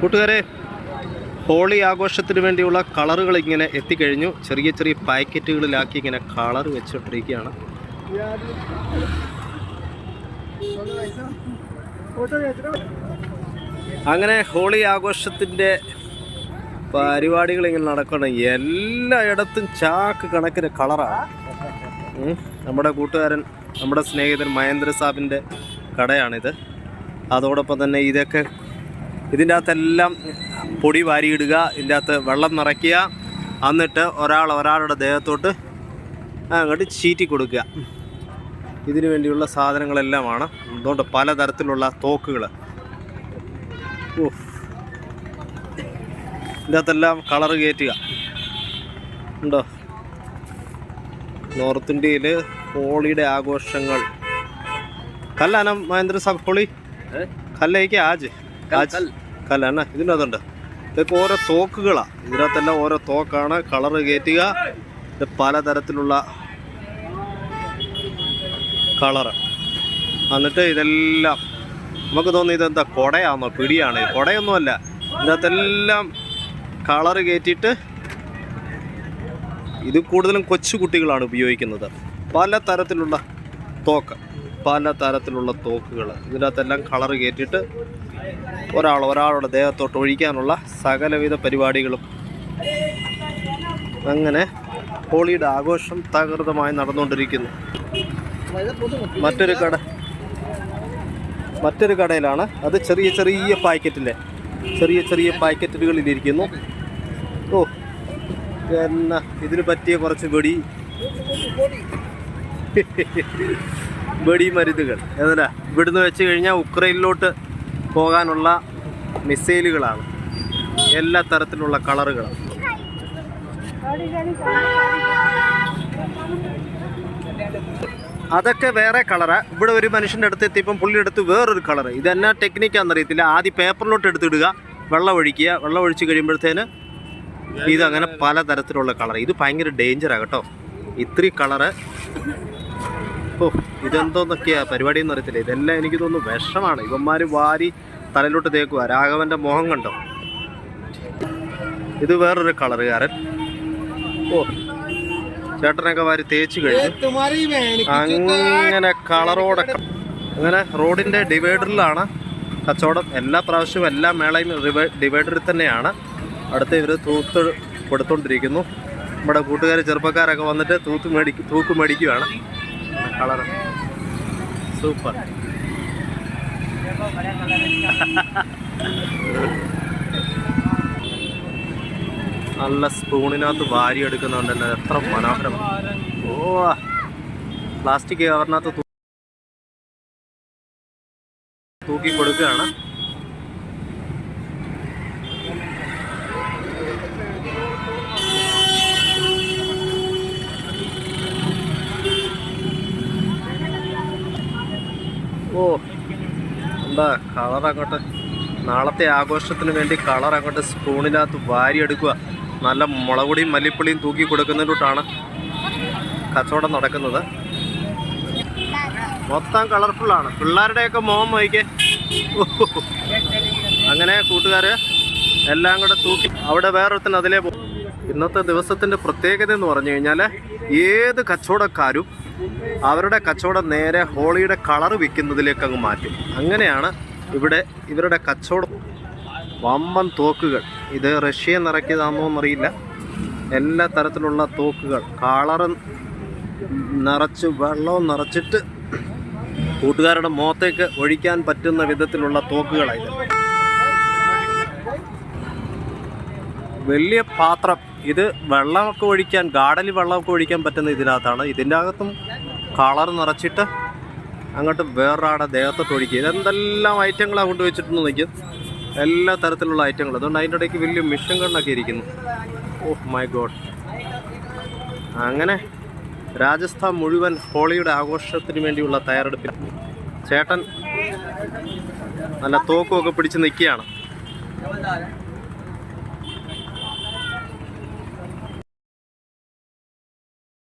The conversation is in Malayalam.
കൂട്ടുകാരെ ഹോളി ആഘോഷത്തിന് വേണ്ടിയുള്ള കളറുകൾ ഇങ്ങനെ എത്തിക്കഴിഞ്ഞു. ചെറിയ ചെറിയ പാക്കറ്റുകളിലാക്കി ഇങ്ങനെ കളർ വെച്ചിട്ടിരിക്കുകയാണ് അങ്ങനെ ഹോളി ആഘോഷത്തിന്റെ പരിപാടികൾ ഇങ്ങനെ നടക്കണം എല്ലായിടത്തും ചാക്ക് കണക്കിന് കളറാണ്. നമ്മുടെ കൂട്ടുകാരൻ നമ്മുടെ സ്നേഹിതൻ മഹേന്ദ്ര സാബിന്റെ കടയാണിത്. അതോടൊപ്പം തന്നെ ഇതൊക്കെ ഇതിന്റെ അകത്തെല്ലാം പൊടി വാരിയിടുക ഇതിന്റെ അകത്ത് വെള്ളം നിറയ്ക്കുക. എന്നിട്ട് ഒരാൾ ഒരാളുടെ ദേഹത്തോട്ട് അങ്ങോട്ട് ചീറ്റി കൊടുക്കുക. ഇതിനു വേണ്ടിയുള്ള സാധനങ്ങളെല്ലാമാണ്. അതുകൊണ്ട് പലതരത്തിലുള്ള തോക്കുകൾ. ഇതിന്റെ അകത്തെല്ലാം കളറ് കയറ്റുക. ഉണ്ടോ? നോർത്ത് ഇന്ത്യയിൽ ഹോളിയുടെ ആഘോഷങ്ങൾ. കല്ലാനം മഹേന്ദ്ര സാബ് ഹോളി? കല്ലേക്ക് ആജ്. ആജ് എന്നാ ഇതിനകത്തുണ്ട്. ഇതൊക്കെ ഓരോ തോക്കുകളാണ് ഇതിനകത്തെല്ലാം ഓരോ തോക്കാണ്. കളറ് കയറ്റുക. ഇത് പലതരത്തിലുള്ള കളറ്. എന്നിട്ട് ഇതെല്ലാം നമുക്ക് തോന്നി ഇതെന്താ കൊടയാണോ പിടിയാണ്? കൊടയൊന്നുമല്ല. ഇതിനകത്തെല്ലാം കളറ് കയറ്റിയിട്ട് ഇത് കൂടുതലും കൊച്ചു കുട്ടികളാണ് ഉപയോഗിക്കുന്നത്. പല തരത്തിലുള്ള തോക്ക്. പല തരത്തിലുള്ള തോക്കുകൾ ഇതിനകത്തെല്ലാം കളർ കയറ്റിയിട്ട് ഒരാൾ ഒരാളുടെ ദേഹത്തോട്ട് ഒഴിക്കാനുള്ള സകലവിധ പരിപാടികളും അങ്ങനെ ഹോളിയുടെ ആഘോഷം തകൃതമായി നടന്നുകൊണ്ടിരിക്കുന്നു. മറ്റൊരു കട മറ്റൊരു കടയിലാണ്. അത് ചെറിയ ചെറിയ പാക്കറ്റിലെ ചെറിയ ചെറിയ പാക്കറ്റുകളിലിരിക്കുന്നു ഓ എന്നാ ഇതിന് പറ്റിയ കുറച്ച് വെടി വെടി മരുന്നുകൾ. എന്നല്ല ഇവിടുന്ന് വെച്ച് കഴിഞ്ഞാൽ ഉക്രൈനിലോട്ട് പോകാനുള്ള മിസൈലുകളാണ്. എല്ലാ തരത്തിലുള്ള കളറുകളാണ്. അതൊക്കെ വേറെ കളറാ. ഇവിടെ ഒരു മനുഷ്യന്റെ അടുത്ത് എത്തിയപ്പം പുള്ളി എടുത്ത് വേറൊരു കളറ്. ഇതെന്നാ ടെക്നിക്കാണെന്നറിയത്തില്ല ആദ്യം പേപ്പറിലോട്ട് എടുത്തിടുക വെള്ളം ഒഴിക്കുക. വെള്ളം ഒഴിച്ച് കഴിയുമ്പോഴത്തേന് ഇതങ്ങനെ പലതരത്തിലുള്ള കളർ ഇത് ഭയങ്കര ഡേഞ്ചറാണ് കേട്ടോ. ഇത്രയും കളറ്. ഓ ഇതെന്തോന്നൊക്കെയാ പരിപാടി എന്ന് അറിയത്തില്ല ഇതെല്ലാം എനിക്ക് തോന്നുന്നു വിഷമാണ്. ഇവന്മാർ വാരി തലയിലോട്ട് തേക്കുക. രാഘവന്റെ മുഖം കണ്ടോ? ഇത് വേറൊരു കളറുകാരൻ. ഓ ചേട്ടനൊക്കെ വാരി തേച്ച് കഴിഞ്ഞു. അങ്ങനെ കളറോടെ അങ്ങനെ റോഡിന്റെ ഡിവൈഡറിലാണ് കച്ചവടം. എല്ലാ പ്രാവശ്യവും എല്ലാ മേളയും ഡിവൈഡറിൽ തന്നെയാണ്. അടുത്ത് ഇവർ തൂത്ത് കൊടുത്തോണ്ടിരിക്കുന്നു. നമ്മുടെ കൂട്ടുകാർ ചെറുപ്പക്കാരൊക്കെ വന്നിട്ട് തൂത്ത് മേടിക്കും തൂക്ക് മേടിക്കുകയാണ് കളർ സൂപ്പർ. നല്ല സ്പൂണിനകത്ത് വാരി എടുക്കുന്നുണ്ടല്ലോ എത്ര മനോഹരം. ഓ പ്ലാസ്റ്റിക് കവറിനകത്ത് തൂക്കി കൊടുക്കുകയാണ്. ഓ എന്താ കളർ അങ്ങോട്ട്? നാളത്തെ ആഘോഷത്തിന് വേണ്ടി കളർ അങ്ങോട്ട് സ്പൂണിനകത്ത് വാരിയെടുക്കുക. നല്ല മുളകുടിയും മല്ലിപ്പൊളിയും തൂക്കി കൊടുക്കുന്നതിലോട്ടാണ് കച്ചവടം നടക്കുന്നത്. മൊത്തം കളർഫുള്ളാണ് പിള്ളേരുടെയൊക്കെ മോം വഹിക്കേ അങ്ങനെ കൂട്ടുകാർ എല്ലാം കൂടെ തൂക്കി അവിടെ വേറൊരുത്തിന് അതിലേ പോകും ഇന്നത്തെ ദിവസത്തിന്റെ പ്രത്യേകത എന്ന് പറഞ്ഞു കഴിഞ്ഞാൽ ഏത് കച്ചവടക്കാരും അവരുടെ കച്ചവടം നേരെ ഹോളിയുടെ കളർ വിൽക്കുന്നതിലേക്ക് അങ്ങ് മാറ്റും. അങ്ങനെയാണ് ഇവിടെ ഇവരുടെ കച്ചവടം. വമ്പൻ തോക്കുകൾ. ഇത് റഷ്യ നിറക്കിയതാണോ എന്നറിയില്ല. എല്ലാ തരത്തിലുള്ള തോക്കുകൾ. കളർ നിറച്ച് വെള്ളവും നിറച്ചിട്ട് കൂട്ടുകാരുടെ മുഖത്തേക്ക് ഒഴിക്കാൻ പറ്റുന്ന വിധത്തിലുള്ള തോക്കുകളായിരുന്നു വലിയ പാത്രം. ഇത് വെള്ളമൊക്കെ ഒഴിക്കാൻ ഗാർഡനിൽ വെള്ളമൊക്കെ ഒഴിക്കാൻ പറ്റുന്ന ഇതിനകത്താണ്. ഇതിന്റെ അകത്തും കളർ നിറച്ചിട്ട് അങ്ങോട്ട് വേറൊരാടെ ദേഹത്തോട്ട് ഒഴിക്കുക ഇതെന്തെല്ലാം ഐറ്റങ്ങളാണ് കൊണ്ടുവച്ചിട്ടുണ്ട് നിൽക്കും എല്ലാ തരത്തിലുള്ള ഐറ്റങ്ങൾ. അതുകൊണ്ട് അതിന്റെ ഇടയ്ക്ക് വലിയ മിഷൻ കണ്ണൊക്കെ ഇരിക്കുന്നു. Oh my God. അങ്ങനെ രാജസ്ഥാൻ മുഴുവൻ ഹോളിയുടെ ആഘോഷത്തിന് വേണ്ടിയുള്ള തയ്യാറെടുപ്പിൽ ചേട്ടൻ നല്ല തോക്കുമൊക്കെ പിടിച്ച് നിൽക്കുകയാണ്.